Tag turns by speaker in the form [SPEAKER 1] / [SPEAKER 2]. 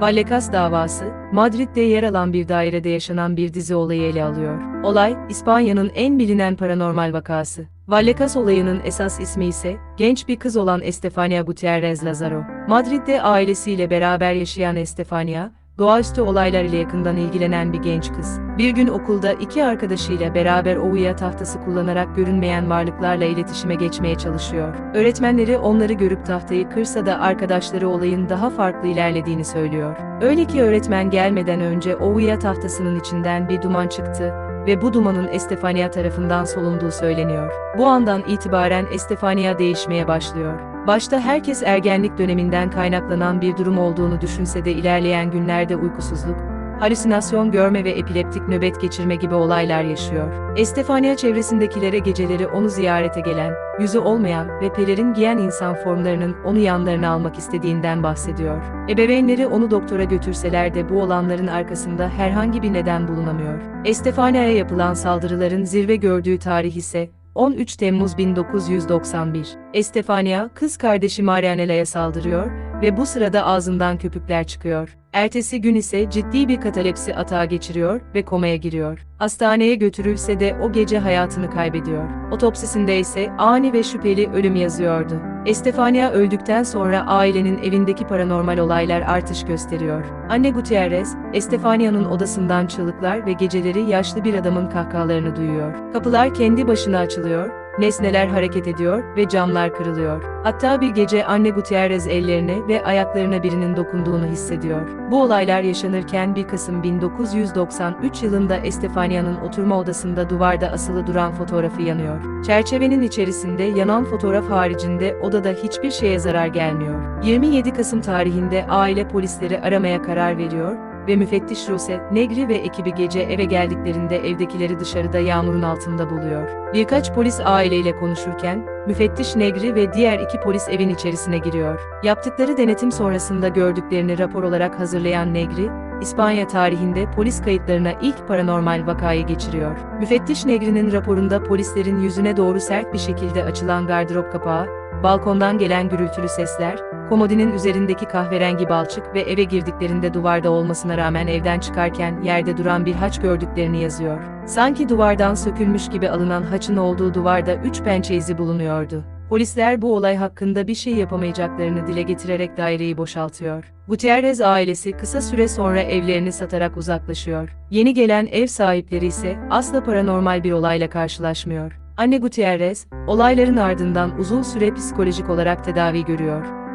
[SPEAKER 1] Vallecas davası, Madrid'de yer alan bir dairede yaşanan bir dizi olayı ele alıyor. Olay, İspanya'nın en bilinen paranormal vakası. Vallecas olayının esas ismi ise, genç bir kız olan Estefania Gutierrez Lazaro. Madrid'de ailesiyle beraber yaşayan Estefania, doğaüstü olaylar ile yakından ilgilenen bir genç kız. Bir gün okulda iki arkadaşıyla beraber Ouija tahtası kullanarak görünmeyen varlıklarla iletişime geçmeye çalışıyor. Öğretmenleri onları görüp tahtayı kırsa da arkadaşları olayın daha farklı ilerlediğini söylüyor. Öyle ki öğretmen gelmeden önce Ouija tahtasının içinden bir duman çıktı ve bu dumanın Estefania tarafından solunduğu söyleniyor. Bu andan itibaren Estefania değişmeye başlıyor. Başta herkes ergenlik döneminden kaynaklanan bir durum olduğunu düşünse de ilerleyen günlerde uykusuzluk, halüsinasyon görme ve epileptik nöbet geçirme gibi olaylar yaşıyor. Estefania çevresindekilere geceleri onu ziyarete gelen, yüzü olmayan ve pelerin giyen insan formlarının onu yanlarına almak istediğinden bahsediyor. Ebeveynleri onu doktora götürseler de bu olanların arkasında herhangi bir neden bulunamıyor. Estefania'ya yapılan saldırıların zirve gördüğü tarih ise 13 Temmuz 1991. Estefania, kız kardeşi Marianella'ya saldırıyor ve bu sırada ağzından köpükler çıkıyor. Ertesi gün ise ciddi bir katalepsi atağı geçiriyor ve komaya giriyor. Hastaneye götürülse de o gece hayatını kaybediyor. Otopsisinde ise ani ve şüpheli ölüm yazıyordu. Estefania öldükten sonra ailenin evindeki paranormal olaylar artış gösteriyor. Anne Gutierrez, Estefania'nın odasından çığlıklar ve geceleri yaşlı bir adamın kahkahalarını duyuyor. Kapılar kendi başına açılıyor, nesneler hareket ediyor ve camlar kırılıyor. Hatta bir gece anne Gutierrez ellerine ve ayaklarına birinin dokunduğunu hissediyor. Bu olaylar yaşanırken 1 Kasım 1993 yılında Estefania'nın oturma odasında duvarda asılı duran fotoğrafı yanıyor. Çerçevenin içerisinde yanan fotoğraf haricinde odada hiçbir şeye zarar gelmiyor. 27 Kasım tarihinde aile polisleri aramaya karar veriyor ve müfettiş Ruse, Negri ve ekibi gece eve geldiklerinde evdekileri dışarıda yağmurun altında buluyor. Birkaç polis aileyle konuşurken, müfettiş Negri ve diğer iki polis evin içerisine giriyor. Yaptıkları denetim sonrasında gördüklerini rapor olarak hazırlayan Negri, İspanya tarihinde polis kayıtlarına ilk paranormal vakayı geçiriyor. Müfettiş Negri'nin raporunda polislerin yüzüne doğru sert bir şekilde açılan gardırop kapağı, balkondan gelen gürültülü sesler, komodinin üzerindeki kahverengi balçık ve eve girdiklerinde duvarda olmasına rağmen evden çıkarken yerde duran bir haç gördüklerini yazıyor. Sanki duvardan sökülmüş gibi alınan haçın olduğu duvarda üç pençe izi bulunuyordu. Polisler bu olay hakkında bir şey yapamayacaklarını dile getirerek daireyi boşaltıyor. Gutierrez ailesi kısa süre sonra evlerini satarak uzaklaşıyor. Yeni gelen ev sahipleri ise asla paranormal bir olayla karşılaşmıyor. Anne Gutierrez, olayların ardından uzun süre psikolojik olarak tedavi görüyor.